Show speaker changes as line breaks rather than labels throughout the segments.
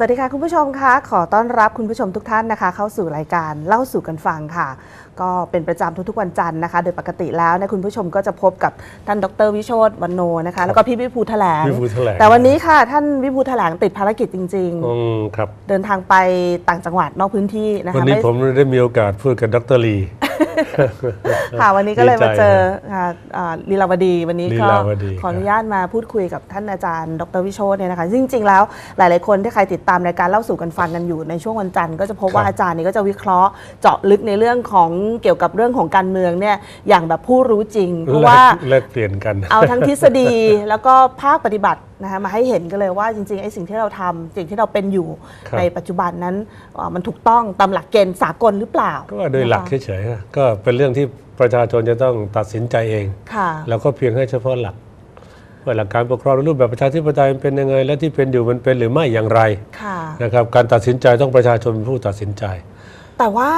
สวัสดีค่ะคุณผู้ชมคะขอต้อนรับคุณผู้ชมทุกท่านนะคะ เข้าสู่รายการเล่าสู่กันฟังค่ะ ก็เป็นประจำทุกๆวันจันทร์นะคะ โดยปกติแล้วเนะคุณผู้ชมก็จะพบกับท่านดรวิโชตวันโนนะคะ แล้วก็พี่วิภูแถลง
วิภูแถลง
แต่วันนี้ค่ะท่านวิภูแถลงติดภารกิจจริง
อืมครับ
ๆ เดินทางไปต่างจังหวัดนอกพื้นที่นะ
วัน
คะ
นี้
ไม่
ผมได้มีโอกาสพูดกับดรลี
ค่ะวันนี้ก็เลย
ดีใจ
มาเจอค่ะอ่าลีลาวดีวันนี้ก็
ลีลาวดี
ขออนุญาตมาพูดคุยกับท่านอาจารย์ ดรวิโชตเนี่ยนะคะซึ่งจริง ๆ แล้วหลาย ๆ คนที่ใครติดตามรายการเล่าสู่กันฟังกันอยู่ในช่วงวันจันทร์ก็จะพบว่าอาจารย์เนี่ยก็จะวิเคราะห์เจาะลึกในเรื่องของเกี่ยวกับเรื่องของการเมืองเนี่ยอย่างแบบผู้รู้จริง เพราะว่า
แลกแลกเปลี่ยนกัน
เอาทั้งทฤษฎีแล้วก็ภาคปฏิบัตินะคะมาให้เห็นกันเลยว่าจริงๆไอ้สิ่งที่เราทำสิ่งที่เราเป็นอยู่
ครับ
ในปัจจุบันนั้นเอ่อมันถูกต้องตามหลักเกณฑ์สากลหรือเปล่า
ก็ว่าโดยหลัก
นะคะ
เฉยๆฮะก็เป็นเรื่องที่ประชาชนจะต้องตัดสินใจเอง
ค่ะ
แล้วก็เพียงให้เฉพาะหลักว่าหลักการปกครองในรูปแบบประชาธิปไตยมันเป็นยังไง และที่เป็นอยู่มันเป็นหรือไม่อย่างไร
ค่ะ
นะครับการตัดสินใจต้องประชาชนเป็นผู้ตัดสินใจ
แต่ว่า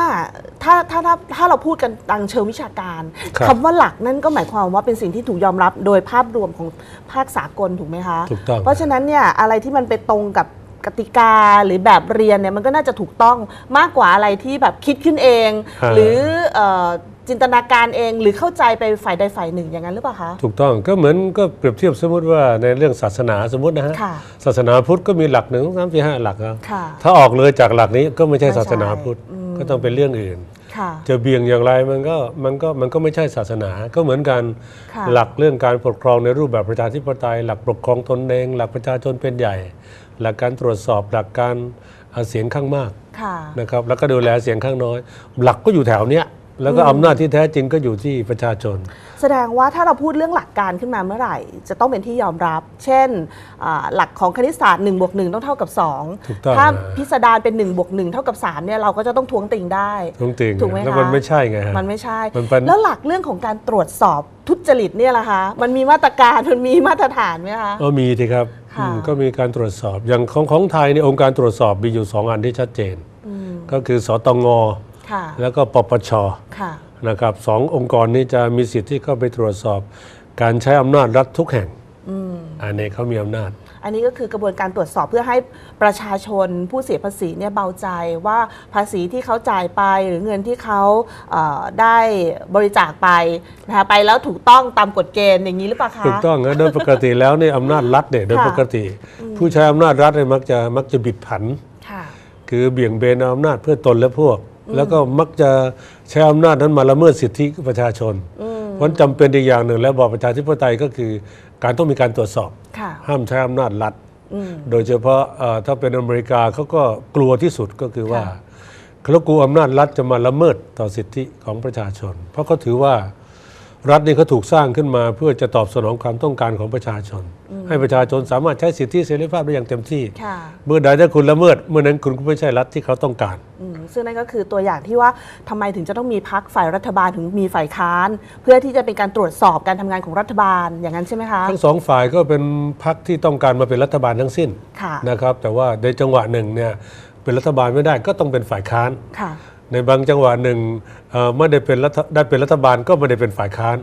ถ้าถ้าถ้าถ้าเราพูดกันทางเชิงวิชาการ
ครับ
คำว่าหลักนั่นก็หมายความว่าเป็นสิ่งที่ถูกยอมรับโดยภาพรวมของภาคสากลถูกไหมคะ
ถูกต้อง
เพราะฉะนั้นเนี่ยอะไรที่มันไปตรงกับกติกาหรือแบบเรียนเนี่ยมันก็น่าจะถูกต้องมากกว่าอะไรที่แบบคิดขึ้นเอง
ฮะ
หรือเอ่อจินตนาการเองหรือเข้าใจไปฝ่ายใดฝ่ายหนึ่งอย่างนั้นหรือเปล่าคะ
ถูกต้องก็เหมือนก็เปรียบเทียบสมมติว่าในเรื่องศาสนาสมมตินะฮะ
ค่ะ
ศาสนาพุทธก็มีหลักหนึ่งสองสามสี่ห้าหลักครับ
ค่ะ
ถ้าออกเลยจากหลักนี้ก็ไม่ใช่
ไม่ใช่
ศาสนาพุทธ
อืม
ก็ต้องเป็นเรื่องอื่น
ค่ะ
จะเบี่ยงอย่างไรมันก็มันก็มันก็ไม่ใช่ศาสนา ก็เหมือนกัน
ค่ะ
หลักเรื่องการปกครองในรูปแบบประชาธิปไตย หลักปกครองตนเอง หลักประชาชนเป็นใหญ่ หลักการตรวจสอบหลักการเอาเสียงข้างมาก
ค่ะ
นะครับแล้วก็ดูแลเสียงข้างน้อย หลักก็อยู่แถวเนี้ย แล้วก็อำนาจที่แท้จริงก็อยู่ที่ประชาชน
แสดงว่าถ้าเราพูดเรื่องหลักการขึ้นมาเมื่อไหร่ จะต้องเป็นที่ยอมรับ เช่นอ่าหลักของคณิตศาสตร์1บวก1ต้องเท่ากับ
ถูกต้อง
2ถ้า
นะ
พิสดารเป็น1บวก1เท่ากับ3เนี่ยเราก็จะต้องทวงติงได้
ตรงติง
ถูกไหม
แล้ว
คะ
มันไม่ใช่ไงฮะ
มันไม่ใช่
มันเป็น
แล้วหลักเรื่องของการตรวจสอบทุจริตเนี่ยล่ะคะมันมีมาตรการมันมีมาตรฐานไหมคะ
ก็มีทีครับ
ค่ะ
อืมก็มีการตรวจสอบอย่างของของไทยในยองค์การตรวจสอบมีอยู่สองอันที่ชัดเจน
อืม
ก็คือสตง
ค่ะ
แล้วก็ปปช
ค่ะ
นะครับสององค์กรนี้จะมีสิทธิ์ที่เข้าไปตรวจสอบ การใช้อำนาจรัฐทุกแห่ง
อืม
อันนี้เขามีอำนาจ
อันนี้ก็คือกระบวนการตรวจสอบเพื่อให้ประชาชนผู้เสียภาษีเนี่ยเบาใจว่าภาษีที่เขาจ่ายไปหรือเงินที่เขาเอ่อได้บริจาคไปนะคะไปแล้วถูกต้องตามกฎเกณฑ์อย่างนี้หรือเปล่าคะ
ถูกต้องนะโดยปกติแล้วเนี่ยอำนาจรัฐเนี่ยโดย
ค่ะ
ปกติ ผู้ใช้อำนาจรัฐเนี่ยมักจะมักจะบิดผัน
ค่ะ
คือเบี่ยงเบนเอาอำนาจเพื่อตนและพวก แล้วก็มักจะใช้อำนาจนั้นมาละเมิดสิทธิประชาชน
อืม
เพราะจำเป็นอีกอย่างหนึ่ง แล้วบอบประชาธิปไตยก็คือ การต้องมีการตรวจสอบ
ค่ะ
ห้ามใช้อำนาจรัฐ
อืม
โดยเฉพาะเอ่อถ้าเป็นอเมริกาเขาก็กลัวที่สุดก็คือว่า
ค่ะ
เขากลัวอำนาจรัฐจะมาละเมิดต่อสิทธิของประชาชน เพราะเขาถือว่ารัฐนี่เขาถูกสร้างขึ้นมาเพื่อจะตอบสนองความต้องการของประชาชน ให้ประชาชนสามารถใช้สิทธิเสรีภาพได้อย่างเต็มที่
ค่ะ
เมื่อใดถ้าคุณละเมิด เมื่อนั้นคุณก็ไม่ใช่รัฐที่เขาต้องการ
อืม ซึ่งนั่นก็คือตัวอย่างที่ว่าทำไมถึงจะต้องมีพักฝ่ายรัฐบาลถึงมีฝ่ายค้าน เพื่อที่จะเป็นการตรวจสอบการทำงานของรัฐบาลอย่างนั้นใช่ไหมคะ
ทั้งสองฝ่ายก็เป็นพรรคที่ต้องการมาเป็นรัฐบาลทั้งสิ้น
ค่ะ
นะครับ แต่ว่าในจังหวะหนึ่งเนี่ยเป็นรัฐบาลไม่ได้ก็ต้องเป็นฝ่ายค้าน
ค่ะ
ในบางจังหวะหนึ่งเอ่อไม่ได้เป็นรัฐได้เป็นรัฐบาลก็ไม่ได้เป็นฝ่ายค้าน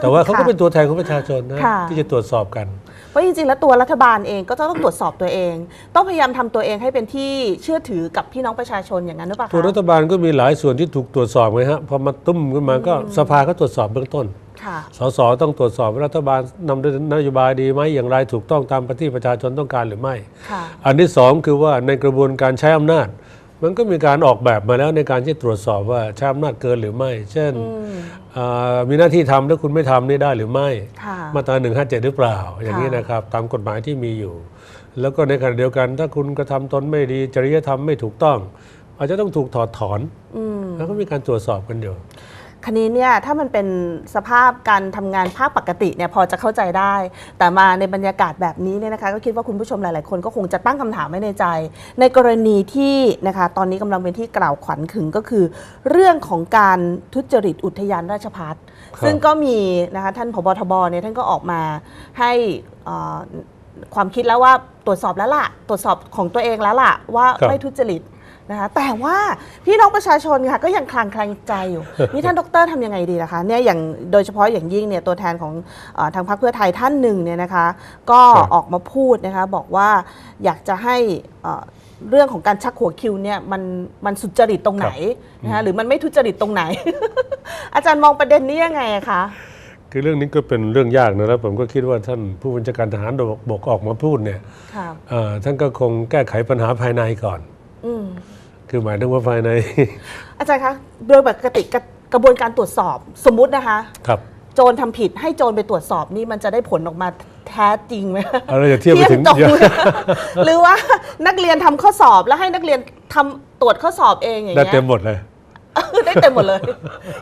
แต่ว่าเขาก็
ค่ะ
เป็นตัวแทนของประชาชนนะ
ค่ะ
ที่จะตรวจสอบกัน
เพ ราะจริงๆ แล้วตัวรัฐบาลเองก็ต้องตรวจสอบตัวเอง ต้องพยายามทำตัวเองให้เป็นที่เชื่อถือกับพี่น้องประชาชนอย่างนั้นหรือเปล่าคะ
ตัวรัฐบาลก็มีหลายส่วนที่ถูกตรวจสอบไงฮะพอมาตุ้มขึ้นมาก็สภาก็ตรวจสอบเบื้องต้น
ค่ะ
สสต้องตรวจสอบว่ารัฐบาลนำนโยบายดีไหมอย่างไรถูกต้องตามที่ประชาชนต้องการหรือไม่
ค่ะ
อันที่สองคือว่าในกระบวนการใช้อำนาจ มันก็มีการออกแบบมาแล้วในการที่ตรวจสอบว่าใช้อำนาจเกินหรือไม่ เช่น
อืม
อ่ามีหน้าที่ทำแล้วคุณไม่ทำนี่ได้หรือไม่
ค่ะ
มาตรา1 5 7 หรือเปล่า อย่างนี้
ค่ะ
นะครับ ตามกฎหมายที่มีอยู่ แล้วก็ในขณะเดียวกัน ถ้าคุณกระทำตนไม่ดีจริยธรรมไม่ถูกต้อง อาจจะต้องถูกถอดถอน
อืม
แล้วก็มีการตรวจสอบกันอยู่
คันนี้เนี่ยถ้ามันเป็นสภาพการทำงานภาคปกติเนี่ยพอจะเข้าใจได้ แต่มาในบรรยากาศแบบนี้เนี่ยนะคะก็คิดว่าคุณผู้ชมหลาย ๆ คนก็คงจะตั้งคำถามไว้ในใจ ในกรณีที่นะคะตอนนี้กำลังเป็นที่กล่าวขวัญขึงก็คือ เรื่องของการทุจริตอุทยานราชพัฒน์
ครับ
ซึ่งก็มีนะคะท่านผบทบเนี่ยท่านก็ออกมาให้เอ่อความคิดแล้วว่าตรวจสอบแล้วล่ะ ตรวจสอบของตัวเองแล้วล่ะว่า
ครับ
ไม่ทุจริต นะคะ แต่ว่าพี่น้องประชาชนค่ะก็ยังคลางแคลงใจอยู่ นี่ท่านดรทำยังไงดีล่ะคะเนี่ยอย่างโดยเฉพาะอย่างยิ่งเนี่ยตัวแทนของเออทางพรรคเพื่อไทยท่านหนึ่งเนี่ยนะคะ ก็
ครับ
ออกมาพูดนะคะบอกว่าอยากจะให้เอ่อเรื่องของการชักหัวคิวเนี่ยมันมันสุจริตตรงไหนนะคะหรือมันไม่ทุจริตตรงไหน อาจารย์มองประเด็นนี้ยังไงอะคะ
คือเรื่องนี้ก็เป็นเรื่องยากนะแล้วผมก็คิดว่าท่านผู้บัญชาการทหารบกออกมาพูดเนี่ย
ค่ะ
เอ่อท่านก็คงแก้ไขปัญหาภายในก่อน
อืม
คือหมายถึงว่าภายใน
อาจารย์คะโดยปกติกระกระบวนการตรวจสอบสมมุตินะคะ
ครับ
โจรทำผิดให้โจรไปตรวจสอบนี่มันจะได้ผลออกมาแท้จริงไหม
อะไรอย่าเทียบไปถึง
ตรงหรือว่านักเรียนทำข้อสอบแล้วให้นักเรียนทำตรวจข้อสอบเองอย่าง
ได้
เงี้ย
เต็มหมดเลย
ได้เต็มหมดเลย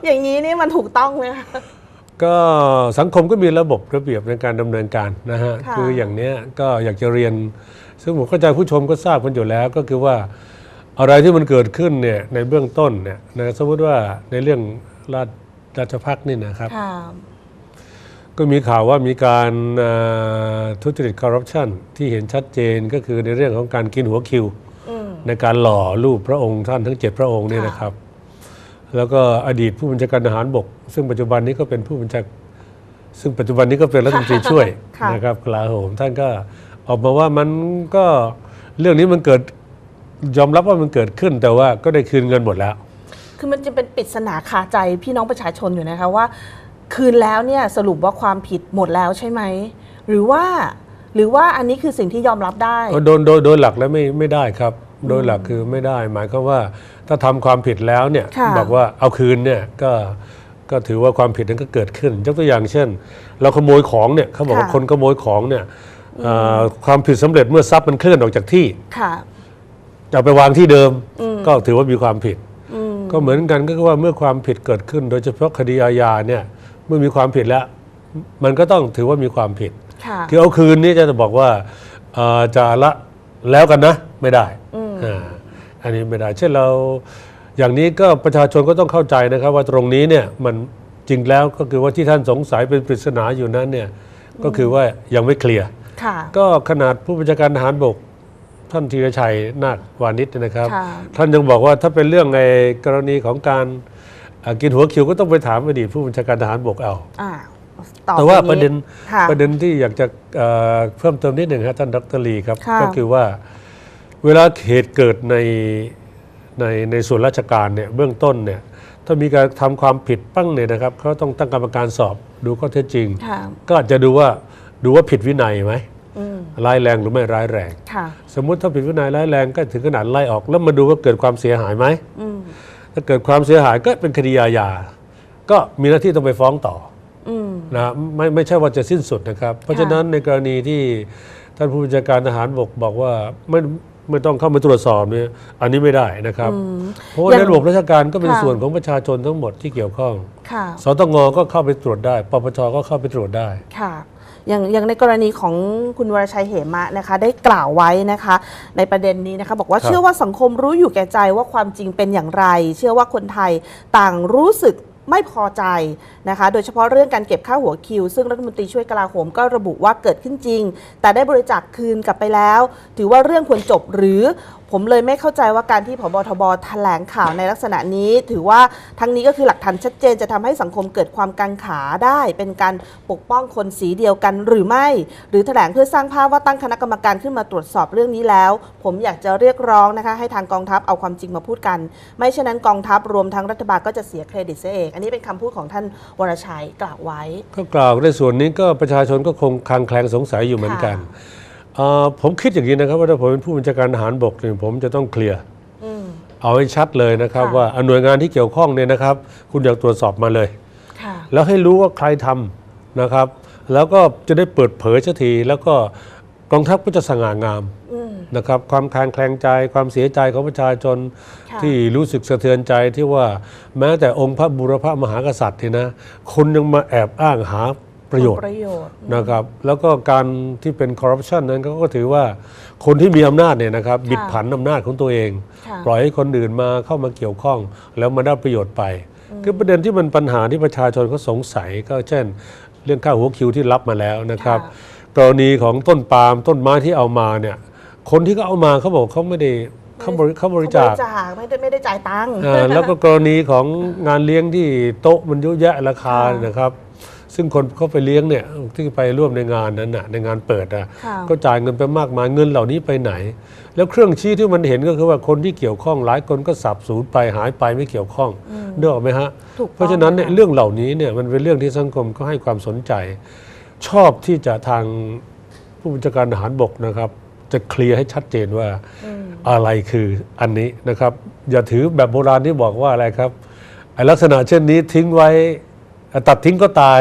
อย่างนี้นี่มันถูกต้องไหมคะ
ก็สังคมก็มีระบบระเบียบในการดำเนินการนะฮะ
ค่ะ
คืออย่างเนี้ยก็อยากจะเรียน ซึ่งผมเข้าใจผู้ชมก็ทราบกันอยู่แล้วก็คือว่า อะไรที่มันเกิดขึ้นเนี่ยในเบื้องต้นเนี่ยนะสมมติว่าในเรื่องราชราชพักนี่นะครับ
ค่ะ
ก็มีข่าวว่ามีการเอ่อทุจริตคอร์รัปชันที่เห็นชัดเจนก็คือในเรื่องของการกินหัวคิว
อืม
ในการหล่อรูปพระองค์ท่านทั้งเจ็ดพระองค์นี่
ค่ะ
นะครับ แล้วก็อดีตผู้บัญชาการทหารบก ซึ่งปัจจุบันนี้ก็เป็นผู้บัญชาซึ่งปัจจุบันนี้ก็เป็นรัฐมนตรีช่วย
ค่ะ
นะครับกลาโหมท่านก็ออกมาว่ามันก็เรื่องนี้มันเกิด ยอมรับว่ามันเกิดขึ้นแต่ว่าก็ได้คืนเงินหมดแล้ว
คือมันจะเป็นปริศนาคาใจพี่น้องประชาชนอยู่นะคะว่า คืนแล้วเนี่ยสรุปว่าความผิดหมดแล้วใช่ไหม หรือว่า หรือว่าอันนี้คือสิ่งที่ยอมรับได้
โดยโดยโดยหลักแล้วไม่ไม่ได้ครับ โดยหลักคือไม่ได้ หมายความว่าถ้าทำความผิดแล้วเนี่ย
ค่ะ
บอกว่าเอาคืนเนี่ยก็ก็ถือว่าความผิดนั้นก็เกิดขึ้นยกตัวอย่างเช่น เราขโมยของเนี่ยเขาบอกว่า
ค่ะ
คนขโมยของเนี่ยเอ่อความผิดสำเร็จเมื่อทรัพย์มันเคลื่อนออกจากที่
ค่ะ
จะเอาไปวางที่เดิมก็ถือว่ามีความผิด
อืม
ก็เหมือนกันก็คือว่าเมื่อความผิดเกิดขึ้น โดยเฉพาะคดีอาญาเนี่ยเมื่อมีความผิดแล้ว มันก็ต้องถือว่ามีความผิด
ค่ะ
คือเอาคืนนี่จะบอกว่าเอ่อจะละแล้วกันนะไม่ได้อ่าอันนี้ไม่ได้ เช่นเราอย่างนี้ก็ประชาชนก็ต้องเข้าใจนะครับ ว่าตรงนี้เนี่ยมันจริงแล้วก็คือว่าที่ท่านสงสัยเป็นปริศนาอยู่นั้นเนี่ยก็คือว่ายังไม่เคลียร์
ค่ะ
ก็ขนาดผู้บัญชาการทหารบก ท่านธีรชัยนาควานิชเนยนะครับ
ค่ะ
ท่านยังบอกว่าถ้าเป็นเรื่องในกรณีของการเอ่อกินหัวคิวก็ต้องไปถามอดีตผู้บัญชาการทหารบกเอา
อ่าตอบ
แต่ว่า
อย่ง
ประเด็น
ค่ะ
ประเด็นที่อยากจะเอ่อเพิ่มเติมนิดหนึ่งครับท่านดรลีครับ
ค่ะ
ก็คือว่าเวลาเหตุเกิดในในในส่วนราชการเนี่ยเบื้องต้นเนี่ยถ้ามีการทำความผิดปั้งเนี่ยนะครับเขาต้องตั้งกรรมการสอบดูข้อเท็จจริง
ค่ะ
ก็อาจจะดูว่าดูว่าผิดวินัยไหม
อืม
ร้ายแรงหรือไม่ร้ายแรง
ค่ะ
สมมุติถ้าผิดวินัยร้ายแรงก็ถึงขนาดไล่ออก แล้วมาดูว่าเกิดความเสียหายไหม
อืม
ถ้าเกิดความเสียหายก็เป็นคดีอาญาก็มีหน้าที่ต้องไปฟ้องต่อ
อืม
นะไม่ไม่ใช่ว่าจะสิ้นสุดนะครับ เพราะฉะนั้นในกรณีที่ท่านผู้บัญชาการทหารบกบอกว่าไม่ไม่ต้องเข้ามาตรวจสอบเนี่ยอันนี้ไม่ได้นะครับ เพราะว่า
อย่าง
ในระบบราชการก็เป็น
ค่ะ
ส่วนของประชาชนทั้งหมดที่เกี่ยวข้อง
ค่ะ
สตงก็เข้าไปตรวจได้ ปปชก็เข้าไปตรวจได้
ค่ะ อย่างอย่างในกรณีของคุณวรชัยเหมะนะคะ ได้กล่าวไว้นะคะ ในประเด็นนี้นะคะ บอกว่า
ครับ
เชื่อว่าสังคมรู้อยู่แก่ใจว่าความจริงเป็นอย่างไร เชื่อว่าคนไทยต่างรู้สึก ไม่พอใจนะคะ โดยเฉพาะเรื่องการเก็บค่าหัวคิว ซึ่งรัฐมนตรีช่วยกลาโหมก็ระบุว่าเกิดขึ้นจริง แต่ได้บริจาคคืนกลับไปแล้ว ถือว่าเรื่องควรจบหรือผมเลยไม่เข้าใจว่าการที่พบทบแถลงข่าวในลักษณะนี้ ถือว่าทั้งนี้ก็คือหลักฐานชัดเจนจะทำให้สังคมเกิดความกังขาได้ เป็นการปกป้องคนสีเดียวกันหรือไม่ หรือแถลงเพื่อสร้างภาพว่าตั้งคณะกรรมการขึ้นมาตรวจสอบเรื่องนี้แล้ว ผมอยากจะเรียกร้องนะคะให้ทางกองทัพเอาความจริงมาพูดกัน ไม่เช่นนั้นกองทัพรวมทั้งรัฐบาลก็จะเสียเครดิตเสียเองอันนี้เป็นคำพูดของท่านวรชัยกล่าวไว้
ก็กล่าวในส่วนนี้ก็ประชาชนก็คงคลางแคลงสงสัยอยู่เหมือนกันเอ่อผมคิดอย่างนี้นะครับว่าถ้าผมเป็นผู้บัญชาการทหารบกเนี่ยผมจะต้องเคลียร์
อืม
เอาให้ชัดเลยนะครับ
ค่ะ
ว่าหน่วยงานที่เกี่ยวข้องเนี่ยนะครับ คุณอยากตรวจสอบมาเลย
ค่ะ
แล้วให้รู้ว่าใครทำนะครับ แล้วก็จะได้เปิดเผยสักทีแล้วก็กองทัพก็จะสง่างาม
อืม
นะครับความคลางแคลงใจความเสียใจของประชาชน
ค่ะ
ที่รู้สึกสะเทือนใจที่ว่าแม้แต่องค์พระบุรพมหากษัตริย์นี่นะคนยังมาแอบอ้างหาประโยชน์
ประโยชน์
นะครับ แล้วก็การที่เป็นคอร์รัปชันนั้นก็ถือว่าคนที่มีอำนาจเนี่ยนะครับบิดผันอำนาจของตัวเอง
ค่ะ
ปล่อยให้คนอื่นมาเข้ามาเกี่ยวข้อง แล้วมาได้ประโยชน์ไป คือประเด็นที่มันปัญหาที่ประชาชนเขาสงสัยก็เช่น เรื่องค่าหัวคิวที่รับมาแล้วนะครับ
ค่ะ
กรณีของต้นปาล์มต้นไม้ที่เอามาเนี่ย คนที่เขาเอามาเขาบอกเขาไม่ได้เขาบริเขาบริจาค
ไม่ได้ไม่ได้จ่ายตังค์
อ่าแล้วก็กรณีของงานเลี้ยงที่โต๊ะมันเยอะแยะราคา
ค่ะ
นะครับ ซึ่งคนเขาไปเลี้ยงเนี่ยที่ไปร่วมในงานนั้นน่ะในงานเปิดอะ
ค่ะ
ก็จ่ายเงินไปมากมายเงินเหล่านี้ไปไหน แล้วเครื่องชี้ที่มันเห็นก็คือว่าคนที่เกี่ยวข้องหลายคนก็สับสูญไปหายไปไม่เกี่ยวข้องเนื้ออกไหมฮะ
ถูกต้อง
เพราะฉะนั้นเนี่ย
ค่ะ
เรื่องเหล่านี้เนี่ยมันเป็นเรื่องที่สังคมก็ให้ความสนใจ ชอบที่จะทางผู้บัญชาการทหารบกนะครับ จะเคลียร์ให้ชัดเจนว่าอะไรคืออันนี้นะครับ อย่าถือแบบโบราณที่บอกว่าอะไรครับไอ้ลักษณะเช่นนี้ทิ้งไว้ตัดทิ้งก็ตาย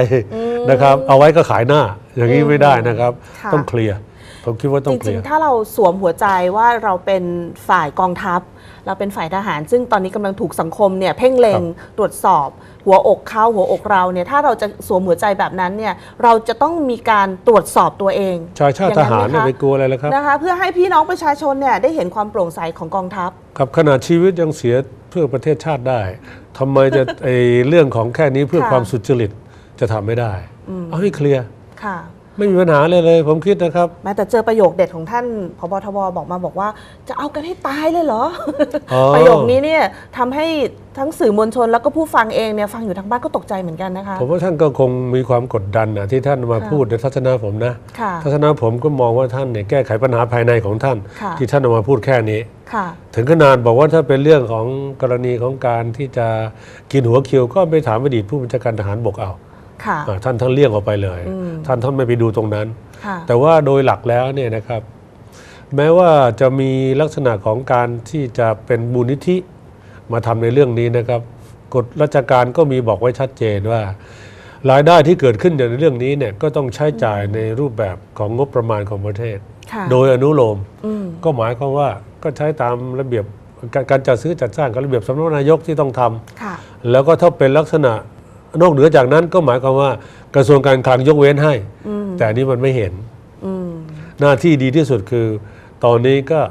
นะครับ เอาไว้ก็ขายหน้า อย่างนี้ไม่ได้นะครับ
ค่ะ
ต้องเคลียร์ผมคิดว่าต้อ
จ
งเค
ริ
ลี
ง
ยร์
ๆถ้าเราสวมหัวใจว่าเราเป็นฝ่ายกองทัพ เราเป็นฝ่ายทหาร ซึ่งตอนนี้กำลังถูกสังคมเนี่ยเพ่งเล็งตรวจสอบ หัวอกเขาหัวอกเราเนี่ยถ้าเราจะสวมหัวใจแบบนั้นเนี่ยเราจะต้องมีการตรวจสอบตัวเอง
ชายชาติ
อย่
ท
งนั้น
หาร
ไหม
เนี่ย
คะ
ไปกลัวอะไรแล้วครับ
นะคะเพื่อให้พี่น้องประชาชนเนี่ยได้เห็นความโปร่งใสของกองทัพ
ครับขนาดชีวิตยังเสียเพื่อประเทศชาติได้ทำไมจะไอเรื่องของแค่นี้เพื่อ
ค่ะ
ความสุจริตจะทำไม่ได้ เอาให้เคลียร์
ค่ะ
ไม่มีปัญหาเลยเลย ผมคิดนะครับ
แม้แต่เจอประโยคเด็ดของท่านพบทบบอกมาบอกว่า จะเอากันให้ตายเลยเหรอ
อ๋อ
ประโยคนี้เนี่ยทำให้ทั้งสื่อมวลชนแล้วก็ผู้ฟังเองเนี่ยฟังอยู่ทางบ้านก็ตกใจเหมือนกันนะคะ
ผมว่าท่านก็คงมีความกดดันนะที่ท่านมา
ค่ะ
พูดในทัศนะผมนะ
ค่ะ
ทัศนะผมก็มองว่าท่านเนี่ยแก้ไขปัญหาภายในของท่าน
ค่ะ
ที่ท่านเอามาพูดแค่นี้
ค่ะ
ถึงขนาดบอกว่าถ้าเป็นเรื่องของกรณีของการที่จะกินหัวคิว ก็ไปถามอดีตผู้บัญชาการทหารบกเอา
ค่ะ
อ่า ท่านท่านเลี่ยงออกไปเลย
อืม
ท่านท่านไม่ไปดูตรงนั้น
ค่ะ
แต่ว่าโดยหลักแล้วเนี่ยนะครับ แม้ว่าจะมีลักษณะของการที่จะเป็นมูลนิธิมาทำในเรื่องนี้นะครับกฎราชการก็มีบอกไว้ชัดเจนว่า รายได้ที่เกิดขึ้นจากในเรื่องนี้เนี่ยก็ต้องใช้จ่ายในรูปแบบของงบประมาณของประเทศ
ค่ะ
โดยอนุโลม
อืม
ก็หมายความว่าก็ใช้ตามระเบียบการการจัดซื้อจัดสร้างกับระเบียบสำนักนายกที่ต้องทำ
ค่ะ
แล้วก็ถ้าเป็นลักษณะ นอกเหนือจากนั้นก็หมายความว่ากระทรวงการคลังยกเว้นให้
อืม
แต่อันนี้มันไม่เห็น
อืม
หน้าที่ดีที่สุดคือ ตอนนี้ก็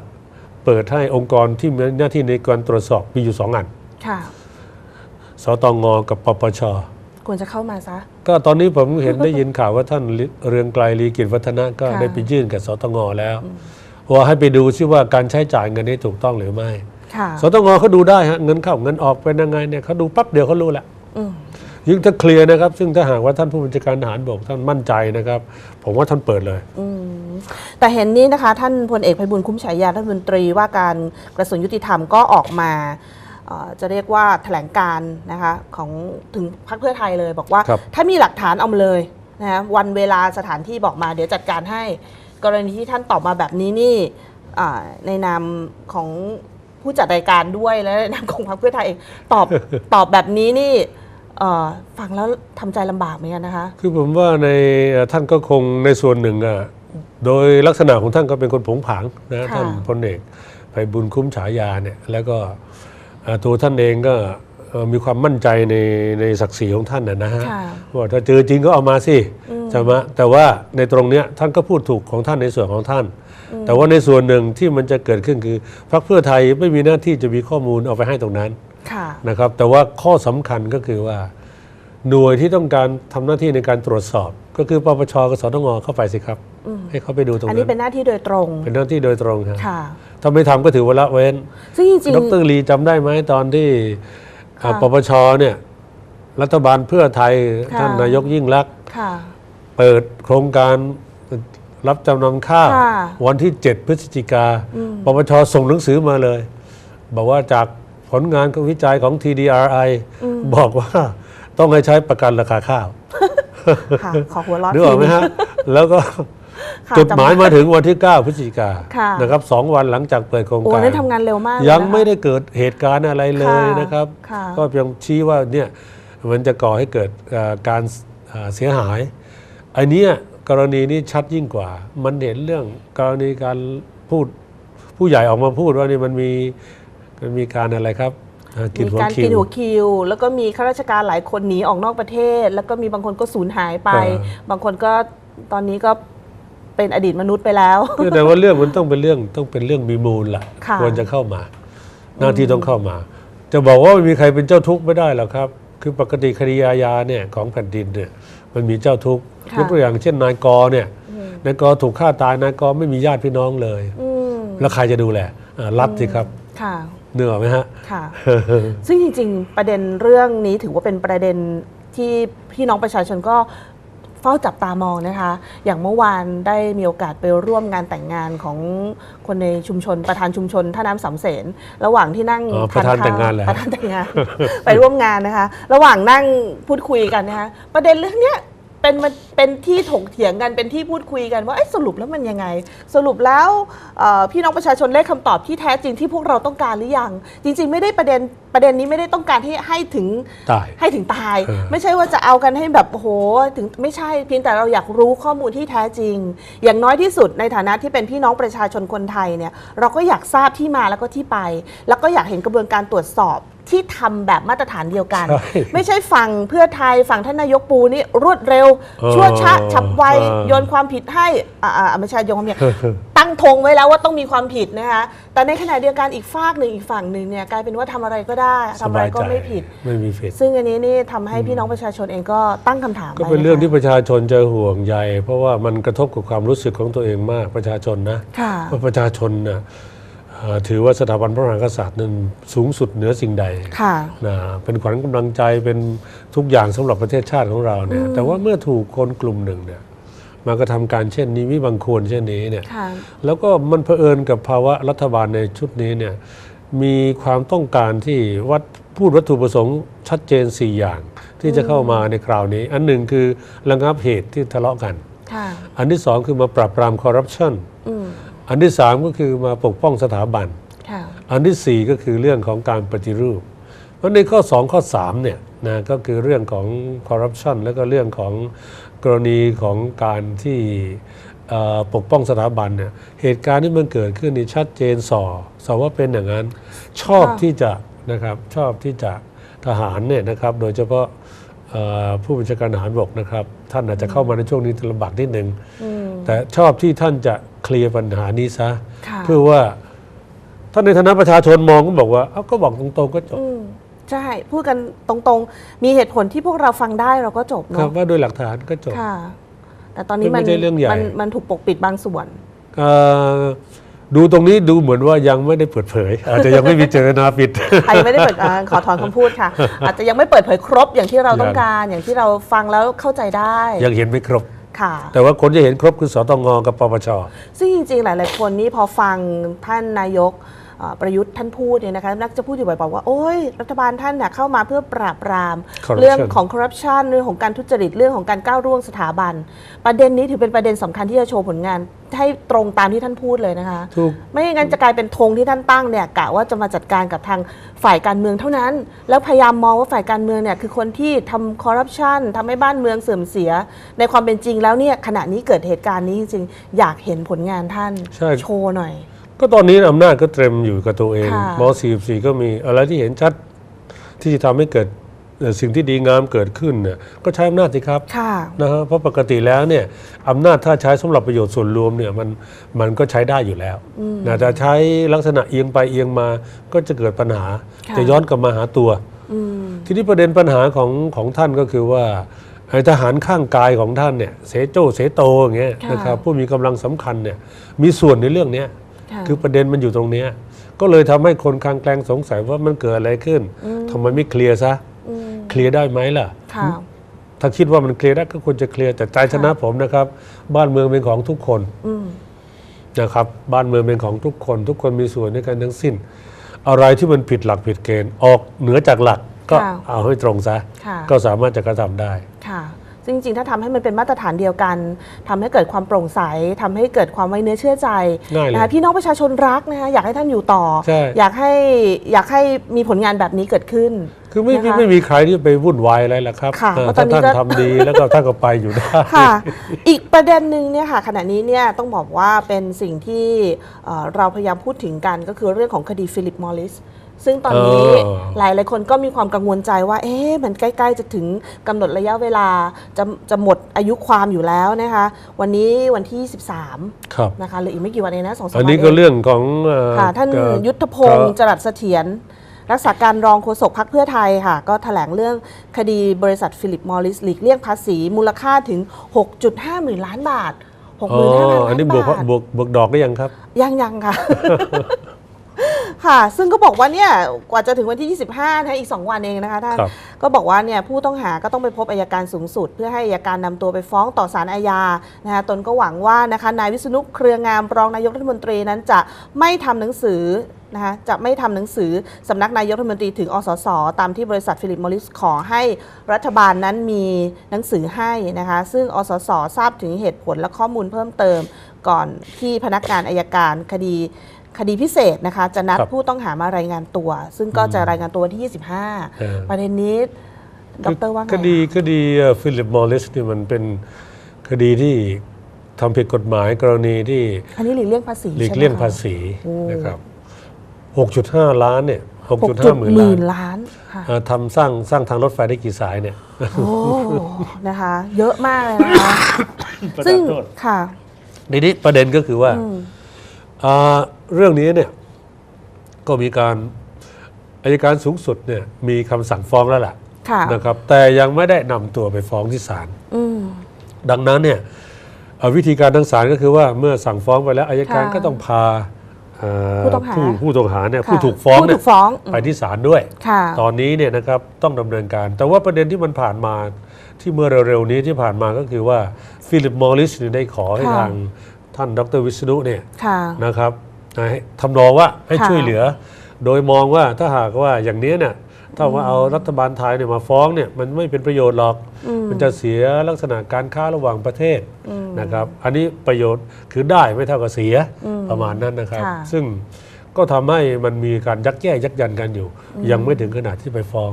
เปิดให้องค์กรที่มีหน้าที่ในการตรวจสอบมีอยู่สองอัน
ค่ะ
สตงกับปปช
ควรจะเข้ามาซะ
ก็ตอนนี้ผมเห็นได้ยินข่าวว่าท่านเรืองไกลลีกิจวัฒนะก็
ค่ะ
ได้ไปยื่นกับสตงแล้วว่าให้ไปดูซิว่าการใช้จ่ายเงินนี้ถูกต้องหรือไม่
ค่ะ
สตงเขาดูได้ฮะเงินเข้าเงินออกเป็นยังไงเนี่ยเขาดูปั๊บเดียวเขารู้แหละ
อืม
ยิ่งถ้าเคลียร์นะครับ ซึ่งถ้าหากว่าท่านผู้บัญชาการทหารบกท่านมั่นใจนะครับ ผมว่าท่านเปิดเลย
อืมแต่เห็นนี้นะคะ ท่านพลเอกไพบุญคุ้มฉายารัฐมนตรีว่าการกระทรวงยุติธรรมก็ออกมาเอ่อจะเรียกว่าแถลงการนะคะของถึงพรรคเพื่อไทยเลยบอกว่า
ครับ
ถ้ามีหลักฐานเอามาเลยนะคะวันเวลาสถานที่บอกมาเดี๋ยวจัดการให้ กรณีที่ท่านตอบมาแบบนี้นี่อ่าในนามของผู้จัดรายการด้วยและในนามของพรรคเพื่อไทยเองตอบตอบแบบนี้นี่เอ่อ ฟังแล้วทำใจลำบากเหมือนกันนะคะ
คือผมว่าในเอ่อท่านก็คงในส่วนหนึ่งอะโดยลักษณะของท่านก็เป็นคนผงผางนะ
ค่ะ
ท่านพลเอกไปบุญคุ้มฉายาเนี่ยแล้วก็เอ่อตัวท่านเองก็เอ่อมีความมั่นใจในในศักดิ์ศรีของท่านนะนะฮะ
ค่ะ
ว่าถ้าเจอจริงก็เอามาสิใช่ไหมแต่ว่าในตรงเนี้ยท่านก็พูดถูกของท่านในส่วนของท่าน แต่ว่าในส่วนหนึ่งที่มันจะเกิดขึ้นคือพรรคเพื่อไทยไม่มีหน้าที่จะมีข้อมูลเอาไปให้ตรงนั้น
ค่ะ
นะครับแต่ว่าข้อสำคัญก็คือว่า หน่วยที่ต้องการทำหน้าที่ในการตรวจสอบ ก็คือปปชกับสตงเข้าไปสิครับ ให้เขาไปดูตรง
อัน
นั้
นี้เป็น
น
หน้าที่โดยตรง
เป็นหน้าที่โดยตรงครับ
ค่ะ
ถ้าไม่ทำก็ถือว่าละเว้น
ซึ่งจริง
ดรลีจำได้ไหมตอนที่อ่า
ค่ะ
ปปชเนี่ยรัฐบาลเพื่อไทย
ค่ะ
ท่านนายกยิ่งรักษณ์
ๆค่ะ
เปิดโครงการรับจำนำข้าว
ค่ะ
วันที่ 7 พฤศจิกาปปชส่งหนังสือมาเลย บอกว่าจาก ผลงานวิจัยของ TDRI บอกว่าต้องให้ใช้ประกันราคาข้าว
ค่ะขอหัวเร้อน
นึกออกไหมฮะ แล้วก็
ค่ะ
จุดหมาย
จำ
มาถึงวันที่ 9 พฤศจิกา
ค่ะ
นะครับสองวันหลังจากเปิดโครง
โอ้
การ
นั่นทำงานเร็วมากเลย
ยัง
นะคะ
ไม่ได้เกิดเหตุการณ์อะไรเลย
ค่ะ
นะครับ
ค่ะ
ก็เพียงชี้ว่าเนี่ยมันจะก่อให้เกิดเอ่อการเอ่อเสียหายไอ้เนี้ยกรณีนี้ชัดยิ่งกว่า มันเห็นเรื่องกรณีการพูดผู้ใหญ่ออกมาพูดว่านี่มันมี มันมีการอะไรครับเอ่อกิน
มี
หัว
การ
คิ
กิน
ว
หัวคิว แล้วก็มีข้าราชการหลายคนหนีออกนอกประเทศ แล้วก็มีบางคนก็สูญหายไป
เออ
บางคนก็ตอนนี้ก็เป็นอดีตมนุษย์ไปแล้ว
แต่ว่าเรื่องมันต้องเป็นเรื่องต้องเป็นเรื่องมีมูลล่ะ
ค่ะ
ควรจะเข้ามา หน้าที่ต้องเข้ามา จะบอกว่าไม่มีใครเป็นเจ้าทุกข์ไม่ได้หรอกครับ คือปกติคดีอาญาเนี่ยของแผ่นดินเนี่ยมันมีเจ้าทุกข์
ค่ะ
ยกตัวอย่างเช่นนายกอเนี่ยนายกอถูกฆ่าตายนายกอไม่มีญาติพี่น้องเลย
อืม
แล้วใครจะดูแลอ่ารัฐสิครับ
ค่ะ
เนื้ออกไหมฮะ
ค่ะ ซึ่งจริง ๆ ประเด็นเรื่องนี้ถือว่าเป็นประเด็นที่พี่น้องประชาชนก็เฝ้าจับตามองนะคะ อย่างเมื่อวานได้มีโอกาสไปร่วมงานแต่งงานของคนในชุมชนประธานชุมชนท่าน้ำสำเสนระหว่างที่นั่ง
อ๋อประธาน
ข้ว
แต่งงานเหรอ
ประธานแต่งงาน ไปร่วมงานนะคะ ระหว่างนั่งพูดคุยกันนะคะประเด็นเรื่องเนี้ย เป็นมันเป็นที่ถกเถียงกันเป็นที่พูดคุยกันว่าเอ้ยสรุปแล้วมันยังไง สรุปแล้วเอ่อพี่น้องประชาชนได้คำตอบที่แท้จริงที่พวกเราต้องการหรือยัง จริง ๆ ไม่ได้ประเด็นประเด็นนี้ไม่ได้ต้องการให้ให้ถึง
ตาย
ให้ถึงตาย
เออ
ไม่ใช่ว่าจะเอากันให้แบบโอ้โหถึงไม่ใช่เพียงแต่เราอยากรู้ข้อมูลที่แท้จริง อย่างน้อยที่สุดในฐานะที่เป็นพี่น้องประชาชนคนไทยเนี่ยเราก็อยากทราบที่มาแล้วก็ที่ไป แล้วก็อยากเห็นกระบวนการตรวจสอบ ที่ทำแบบมาตรฐานเดียวกัน
ใช่
ไม่ใช่ฝั่งเพื่อไทยฝั่งท่านนายกปูนี่รวดเร็ว
เออ
ชั่วช้าฉับไว
เออ
โยนความผิดให้อ่าอ่าไม่ใช่โยนความผิดตั้งธงไว้แล้วว่าต้องมีความผิดนะคะแต่ในขณะเดียวกันอีกฝากหนึ่งอีกฝั่งหนึ่งเนี่ยกลายเป็นว่าทำอะไรก็ได้ทำอะไรก็ไม่ผิด
ไม่มีผิด
ซึ่งอันนี้นี่ทำให้พี่น้องประชาชนเองก็ตั้งคำถาม
ก็เป็นเรื่องที่
ไว้
ประชาชนจะห่วงใยเพราะว่ามันกระทบกับความรู้สึกของตัวเองมากประชาชนนะ
นะคะค่ะ
เพราะประชาชนน่ะเอ่อ ถือว่าสถาบันพระมหากษัตริย์นั้นสูงสุดเหนือสิ่งใด
ค่ะ
นะเป็นขวัญกำลังใจเป็นทุกอย่างสำหรับประเทศชาติของเราเนี่ยแต่ว่าเมื่อถูกคนกลุ่มหนึ่งเนี่ยมากระทำการเช่นนี้มิบังควรเช่นนี้เนี่ย
ค่ะ
แล้วก็มันเผอิญกับภาวะรัฐบาลในชุดนี้เนี่ยมีความต้องการที่วัดพูดวัตถุประสงค์ชัดเจน 4 อย่าง ที่จะเข้ามาในคราวนี้ อันหนึ่งคือระงับเหตุที่ทะเลาะกัน
ค่ะ
อันที่สองคือมาปราบปรามคอร์รัปชัน
อืม
อันที่สามก็คือมาปกป้องสถาบัน
ค่ะ
อันที่สี่ก็คือเรื่องของการปฏิรูป เพราะในข้อ2ข้อ3เนี่ยนะก็คือเรื่องของคอร์รัปชันแล้วก็เรื่องของกรณีของการที่เอ่อปกป้องสถาบันเนี่ยเหตุการณ์ที่มันเกิดขึ้นนี่ชัดเจนส่อสอว่าเป็นอย่างนั้น ชอบ
ค่ะ
ที่จะนะครับชอบที่จะทหารเนี่ยนะครับโดยเฉพาะเอ่อผู้บัญชาการทหารบกนะครับ ท่านอาจจะเข้ามาในช่วงนี้ลำบากนิดหนึ่ง
อืม
แต่ชอบที่ท่านจะเคลียร์ปัญหานี้ซะ
ค่ะ
เพื่อว่าท่านในฐานะประชาชนมองก็บอกว่าเอ้าก็บอกตรงๆก็จบ
อืมใช่ พูดกันตรงๆ มีเหตุผลที่พวกเราฟังได้เราก็จบ
ครับ
เนาะ
ว่าด้วยหลักฐานก็จบ
ค่ะแต่ตอนนี้
มั
มันน
ไม่ใช่เรื่องใหญ่
มันมันถูกปกปิดบางส่วน
เอ่อดูตรงนี้ดูเหมือนว่ายังไม่ได้เปิดเผย อาจจะยังไม่มีเจตนาปิด
ใครไม่ได้เปิดอ่าขอถอนคำพูดค่ะ อาจจะยังไม่เปิดเผยครบอย่างที่เราต้องการ อย่างที่เราฟังแล้วเข้าใจได้
ยังเห็นไม่ครบ
ค่ะ
แต่ว่าคนจะเห็นครบคือสตงกับปปช
ซึ่งจริงๆ หลาย ๆ คนนี่พอฟังท่านนายกเอ่อ ประยุทธ์ท่านพูดเนี่ยนะคะนักจะพูดอยู่บ่อยๆว่า โอ้ยรัฐบาลท่านเนี่ยเข้ามาเพื่อปราบปราม
Corruption
เรื่องของคอร์รัปชันเรื่องของการทุจริตเรื่องของการก้าวร่วงสถาบัน ประเด็นนี้ถือเป็นประเด็นสำคัญที่จะโชว์ผลงานให้ตรงตามที่ท่านพูดเลยนะคะ
ถูก
ไม่อย่างนั้นจะกลายเป็นธงที่ท่านตั้งเนี่ยกะว่าจะมาจัดการกับทางฝ่ายการเมืองเท่านั้น แล้วพยายามมองว่าฝ่ายการเมืองเนี่ยคือคนที่ทำคอร์รัปชันทำให้บ้านเมืองเสื่อมเสีย ในความเป็นจริงแล้วเนี่ยขณะนี้เกิดเหตุการณ์นี้จริงๆ อยากเห็นผลงานท่าน
ใช่
โชว์หน่อย
ก็ตอนนี้อำนาจก็เต็มอยู่กับตัวเอง
ค่ะ
ม44 ก็มีอะไรที่เห็นชัดที่จะทำให้เกิดเอ่อสิ่งที่ดีงามเกิดขึ้นเนี่ยก็ใช้อำนาจสิครับ
ค่ะ
นะฮะเพราะปกติแล้วเนี่ยอำนาจถ้าใช้สำหรับประโยชน์ส่วนรวมเนี่ยมันมันก็ใช้ได้อยู่แล้วนะแต่ใช้ลักษณะเอียงไปเอียงมาก็จะเกิดปัญหา
ค่ะ
จะย้อนกลับมาหาตัว
อืม
ทีนี้ประเด็นปัญหาของของท่านก็คือว่าไอ้ทหารข้างกายของท่านเนี่ยเสโจเสโตอย่างเงี้ย
ค่ะ
นะครับผู้มีกำลังสำคัญเนี่ยมีส่วนในเรื่องเนี้ย
ค่ะ
คือประเด็นมันอยู่ตรงเนี้ยก็เลยทำให้คนคลางแคลงสงสัยว่ามันเกิดอะไรขึ้นทำไมไม่เคลียร์ซะ
อืม
เคลียร์ได้ไหมล่ะ
ค่ะ
ถ้าคิดว่ามันเคลียร์ได้ก็ควรจะเคลียร์แต่ใจชนะผมนะครับ บ้านเมืองเป็นของทุกคน
อืม
นะครับบ้านเมืองเป็นของทุกคน ทุกคนมีส่วนในกันทั้งสิ้น อะไรที่มันผิดหลักผิดเกณฑ์ออกเหนือจากหลักก็
ค่ะ
เอาให้ตรงซะ
ค่ะ
ก็สามารถจะกระทำได้
ค่ะ ซึ่งจริงๆ ถ้าทำให้มันเป็นมาตรฐานเดียวกันทำให้เกิดความโปร่งใสทำให้เกิดความไว้เนื้อเชื่อใจ
ง่ายเลย
นะคะพี่น้องประชาชนรักนะคะอยากให้ท่านอยู่ต่อ
ใช่
อยากให้อยากให้มีผลงานแบบนี้เกิดขึ้น
คือไม่มี
นะคะ
ไม่มีใครที่ไปวุ่นวายอะไรล่ะครับ
ค่ะ
เออ
เพราะตอ
ถ้าน
นี้
ท่าน
ก็
ทำดีแล้วก็ท่านก็ไปอยู่ได้
ค่ะ อีกประเด็นหนึ่งเนี่ยค่ะขณะนี้เนี่ยต้องบอกว่าเป็นสิ่งที่เอ่อเราพยายามพูดถึงกันก็คือเรื่องของคดีฟิลิปมอริส ซึ่งตอนนี้
เออ
หลายหลายๆคนก็มีความกังวลใจว่า เอ๊ะมันใกล้ ๆ จะถึงกำหนดระยะเวลาจะจะหมดอายุความอยู่แล้วนะคะ วันนี้วันที่ 13
ครับ
นะคะเหรืออีกไม่กี่วันเองนะสองสาม
อัน
วัน
นี้ก็
เอง
เรื่องของเอ่อ
ค่ะ ท่าน
เอ่อ
ยุทธพงศ์จรัสเสถียรรักษาการรองโฆษกพักเพื่อไทยค่ะ ก็แถลงเรื่องคดีบริษัทฟิลิปมอริสหลีกเลี่ยงภาษีมูลค่าถึง 6.5 หมื่นล้านบาทหกหมื่นห้าพัน
อันนี้บวก
บาท
บวกบวกดอกได้ยังครับ
ยังยังค่ะ ค่ะ ซึ่งก็บอกว่าเนี่ยกว่าจะถึงวันที่ 25นะอีก 2 วันเองนะคะท่าน
ครับ
ก็บอกว่าเนี่ยผู้ต้องหาก็ต้องไปพบอายการสูงสุด เพื่อให้อายการนำตัวไปฟ้องต่อศาลอาญานะคะตนก็หวังว่านะคะนายวิษณุเครืองามรองนายกรัฐมนตรีนั้นจะไม่ทำหนังสือนะคะจะไม่ทำหนังสือสำนักนายกรัฐมนตรีถึงอสส ตามที่บริษัทฟิลิปมอริสขอให้รัฐบาลนั้นมีหนังสือให้นะคะซึ่งอสส ทราบถึงเหตุผลและข้อมูลเพิ่มเติม ก่อนที่พนักงานอายการคดี คดีพิเศษนะคะจะนัด
ครับ
ผู้ต้องหามารายงานตัว ซึ่งก็จะรายงานตัววันที่
เออ
25 ประเด็นนี้ดรว่าไง
คดีคดีฟิลิปมอริสนี่มันเป็นคดีที่ทำผิดกฎหมายกรณีที่
อันนี้หลีกเลี่ยงภาษี
หลีก
ใช่ไม
เลี่ยง
คะ
ภาษี
โอ้
นะครับ 6.5 ล้านเนี่ย
หกจุด
6.5หมื่น
ห
ล้า
มื่
น
นล้านค่ะ
เอ่อทำสร้างสร้างทางรถไฟได้กี่สายเนี่ย
โอ้นะคะ เยอะมากเลยนะคะซึ่ง
ประทานโทษ
ค่ะ
ทีนี้ประเด็นก็คือว่า
อืม
อ่า เรื่องนี้เนี่ยก็มีการอายการสูงสุดเนี่ยมีคำสั่งฟ้องแล้วล่ะ
ค่ะ
นะครับ แต่ยังไม่ได้นำตัวไปฟ้องที่ศาล
อืม
ดังนั้นเนี่ยเอ่อวิธีการทางศาลก็คือว่าเมื่อสั่งฟ้องไปแล้วอายการ
ค่ะ
ก็ต้องพาเอ่อ
ผู้ต้องหา
ผู้ผู้ต้องหาเนี่ย
ค่ะ
ผู้ถูกฟ้อง
ผู้
เนี่
ถู
ย
กฟ้องอืม
ไปที่ศาลด้วย
ค่ะ
ตอนนี้เนี่ยนะครับต้องดำเนินการ แต่ว่าประเด็นที่มันผ่านมาที่เมื่อเร็วๆนี้ที่ผ่านมาก็คือว่าฟิลิปมอริสเนี่ยได้ขอให้
ค่ะ
ทางท่านดรวิษณุเนี่ย
ค่ะ
นะครับให้ ทำนองว่าให้
ค่ะ
ช่วยเหลือ โดยมองว่าถ้าหากว่าอย่างนี้เนี่ยถ้าว่าเอารัฐบาลไทยเนี่ยมาฟ้องเนี่ยมันไม่เป็นประโยชน์หรอก มันจะเสียลักษณะการค้าระหว่างประเทศนะครับอันนี้ประโยชน์คือได้ไม่เท่ากับเสียประมาณนั้นนะครับ
ค่ะ
ซึ่งก็ทำให้มันมีการยักแย่ยักยันกันอยู่ ยังไม่ถึงขนาดที่ไปฟ้อง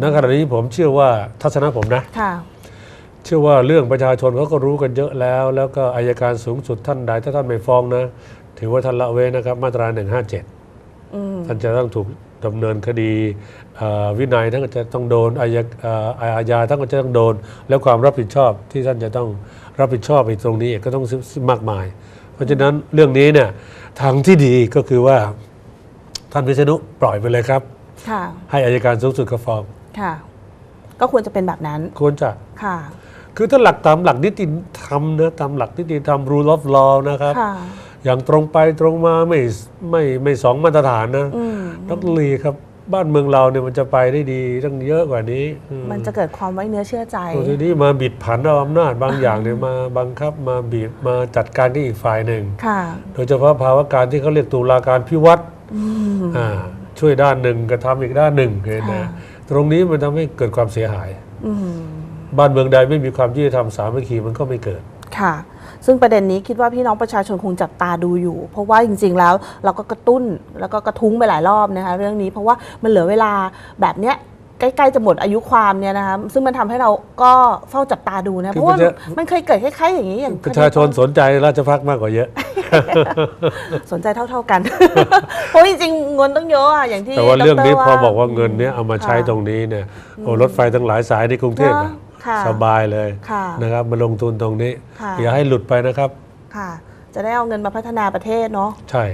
ณขณะนี้ผมเชื่อว่าทัศนะผมนะ
ค่ะ
เชื่อว่าเรื่องประชาชนเขาก็รู้กันเยอะแล้ว แล้วก็อายการสูงสุดท่านใดถ้าท่านไม่ฟ้องนะ ถือว่าท่านละเว้นนะครับมาตรา 157
อืม
ท่านจะต้องถูกดำเนินคดีเอ่อวินัยท่านก็จะต้องโดนอายเอ่ออาญาท่านก็จะต้องโดน แล้วความรับผิดชอบที่ท่านจะต้องรับผิดชอบอีกตรงนี้ก็ต้องมากมาย เพราะฉะนั้นเรื่องนี้เนี่ยทางที่ดีก็คือว่าท่านวิษณุปล่อยไปเลยครับ
ค่ะ
ให้อายการสูงสุดก็ฟ้อง
ค่ะ ก็ควรจะเป็นแบบนั้น
ควรจะ
ค่ะ
คือถ้าหลักตามหลักนิติธรรมนะตามหลักนิติธรรม rule of law นะครับ
ค่ะ
อย่างตรงไปตรงมาไม่ไม่ไม่สองมาตรฐานนะ
อืม
ดรลีครับบ้านเมืองเราเนี่ยมันจะไปได้ดีตั้งเยอะกว่านี้อืม
มันจะเกิดความไว้เนื้อเชื่อใจ
โอ้ทีนี้มาบิดผันเอาอำนาจบางอย่างเนี่ยมาบังคับมาบีบมาจัดการที่อีกฝ่ายหนึ่ง
ค่ะ
โดยเฉพาะภาวะการที่เขาเรียกตุลาการพิวัตรอ่าช่วยด้านหนึ่งกระทำอีกด้านหนึ่งเห็นไหม
ค่ะ
ตรงนี้มันทำให้เกิดความเสียหาย
อืม
บ้านเมืองใดไม่มีความยุติธรรมสามัคคีมันก็ไม่เกิด
ค่ะ ซึ่งประเด็นนี้คิดว่าพี่น้องประชาชนคงจับตาดูอยู่ เพราะว่าจริง ๆ แล้วเราก็กระตุ้นแล้วก็กระทุ้งไปหลายรอบนะคะเรื่องนี้เพราะว่ามันเหลือเวลาแบบเนี้ยใกล้ๆจะหมดอายุความเนี่ยนะคะซึ่งมันทำให้เราก็เฝ้าจับตาดูนะ
คือ
เพราะว่า
มันจะ
มันเคยเกิดคล้ายๆอย่างนี้อย่าง
ประชาชนสนใจราชพักมากกว่าเยอะ
สนใจเท่าๆกันเพราะจริงๆเงินต้องเยอะอะอย่างที่
แต่ว่าเรื่องนี้
ด
พอบอกว่าเงินเนี้ยเอามาใช้
ค่ะ
ตรงนี้เนี่ยโอ้รถไฟทั้งหลายสายในกรุงเทพอะ
เนอะค่ะ
สบายเลย
ค่ะ
นะครับมาลงทุนตรงนี้
ค่ะ
อย่าให้หลุดไปนะครับ
ค่ะจะได้เอาเงินมาพัฒนาประเทศเนาะ
ใช่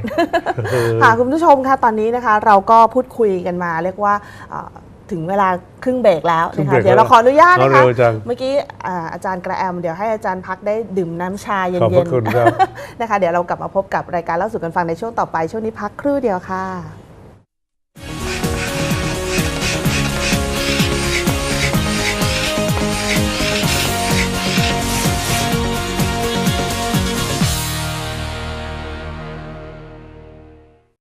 ค่ะคุณผู้ชมคะตอนนี้นะคะ เราก็พูดคุยกันมาเรียกว่าเอ่อถึงเวลาครึ่งเบรกแล้ว
ครึ่ง
นะ
เบร
คะ
ก
เดี๋ยวเราขออนุญาต
เอา
นะคะ
เร็วจัง
เมื่อกี้อ่าอาจารย์กระแอมเดี๋ยวให้อาจารย์พักได้ดื่มน้ำชาเย็
ขอบพระ
น
คุณครับ
ๆนะคะเดี๋ยวเรากลับมาพบกับรายการเล่าสู่กันฟังในช่วงต่อไปช่วงนี้พักครู่เดียวค่ะ